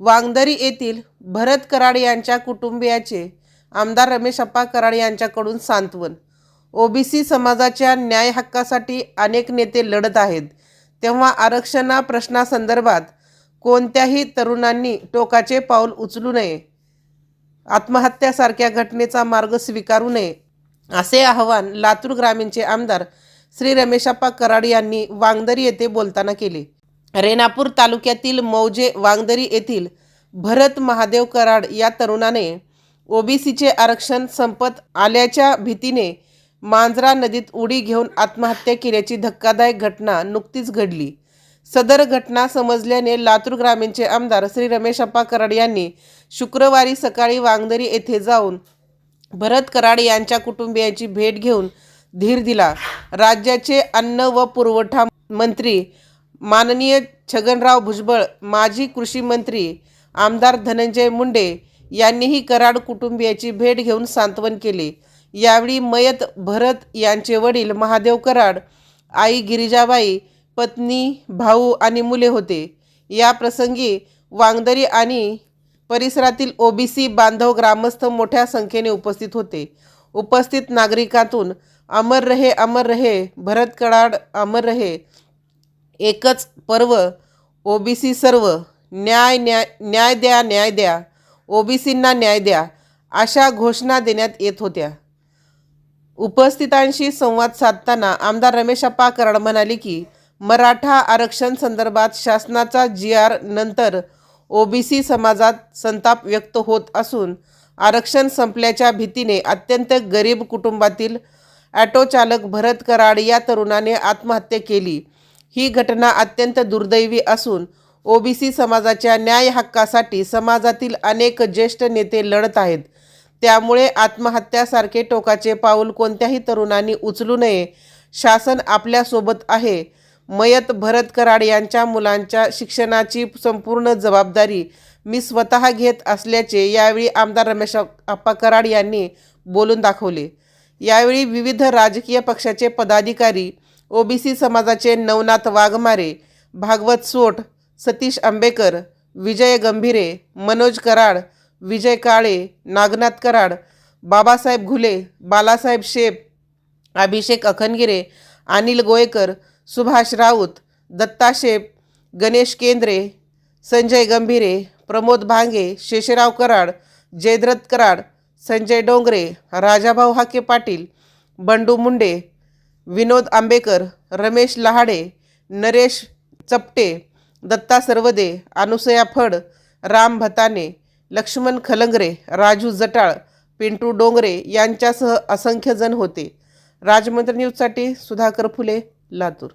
वांगदरी येथील भरत कराड यांच्या कुटुंबियाचे आमदार रमेश अप्पा कराड यांच्याकडून सांत्वन. ओबीसी समाजाच्या न्याय हक्कासाठी अनेक नेते लढत आहेत. तेव्हा आरक्षणा प्रश्नासंदर्भात कोणत्याही तरुणांनी टोकाचे पाऊल उचलू नये. आत्महत्यासारख्या घटनेचा मार्ग स्वीकारू नये असे आवाहन लातूर ग्रामीणचे आमदार श्री रमेशप्पा कराड यांनी वांगदरी येथे बोलताना केले. रेणापूर तालुक्यातील मौजे वांगदरी येथील भरत महादेव कराड या तरुणाने ओबीसीचे आरक्षण संपत आल्याच्या भीतीने मांजरा नदीत उडी घेऊन आत्महत्या केल्याची धक्कादायक घटना नुकतीच घडली. सदर घटना समजल्याने लातूर ग्रामीणचे आमदार श्री रमेश अप्पा कराड यांनी शुक्रवारी सकाळी वांगदरी येथे जाऊन भरत कराड यांच्या कुटुंबियांची भेट घेऊन धीर दिला. राज्याचे अन्न व पुरवठा मंत्री माननीय छगनराव भुजबळ माजी कृषी मंत्री आमदार धनंजय मुंडे यांनीही कराड कुटुंबियाची भेट घेऊन सांत्वन केले. यावेळी मयत भरत यांचे वडील महादेव कराड आई गिरिजाबाई पत्नी भाऊ आणि मुले होते. या प्रसंगी वांगदरी आणि परिसरातील ओबीसी बांधव ग्रामस्थ मोठ्या संख्येने उपस्थित होते. उपस्थित नागरिकातून अमर रहे अमर रहे भरत कडाड अमर रहे एकच पर्व ओबीसी सर्व न्याय न्याय न्याय द्या न्याय द्या ओबीसींना न्याय द्या अशा घोषणा देण्यात येत होत्या. उपस्थितांशी संवाद साधताना आमदार रमेशप्पा कराड म्हणाले की मराठा आरक्षण संदर्भात शासनाचा जी आर नंतर ओबीसी समाजात संताप व्यक्त होत असून आरक्षण संपल्याच्या भीतीने अत्यंत गरीब कुटुंबातील ॲटो चालक भरत कराड या तरुणाने आत्महत्या केली. ही घटना अत्यंत दुर्दैवी असून ओबीसी समाजाच्या न्याय हक्कासाठी समाजातील अनेक ज्येष्ठ नेते लढत आहेत. त्यामुळे आत्महत्यासारखे टोकाचे पाऊल कोणत्याही तरुणांनी उचलू नये. शासन आपल्यासोबत आहे. मयत भरत कराड यांच्या मुलांच्या शिक्षणाची संपूर्ण जबाबदारी मी स्वतः घेत असल्याचे यावेळी आमदार रमेश अप्पा कराड यांनी बोलून दाखवले. यावेळी विविध राजकीय पक्षाचे पदाधिकारी ओबीसी समाजाचे नवनाथ वाघमारे भागवत सोट सतीश आंबेकर विजय गंभीरे मनोज कराड विजय काळे नागनाथ कराड बाबासाहेब घुले बालासाहेब शेप अभिषेक अखनगिरे अनिल गोयकर सुभाष राऊत दत्ता शेप गणेश केंद्रे संजय गंभीरे प्रमोद भांगे शेषराव कराड जयद्रथ कराड संजय डोंगरे राजाभाऊ हाके पाटील बंडू मुंडे विनोद आंबेकर रमेश लहाडे नरेश चपटे दत्ता सर्वदे अनुसया फड राम भताने लक्ष्मण खलंगरे राजू जटाळ पिंटू डोंगरे यांच्यासह असंख्य जण होते. राजमंत्री न्यूजसाठी सुधाकर फुले लातूर.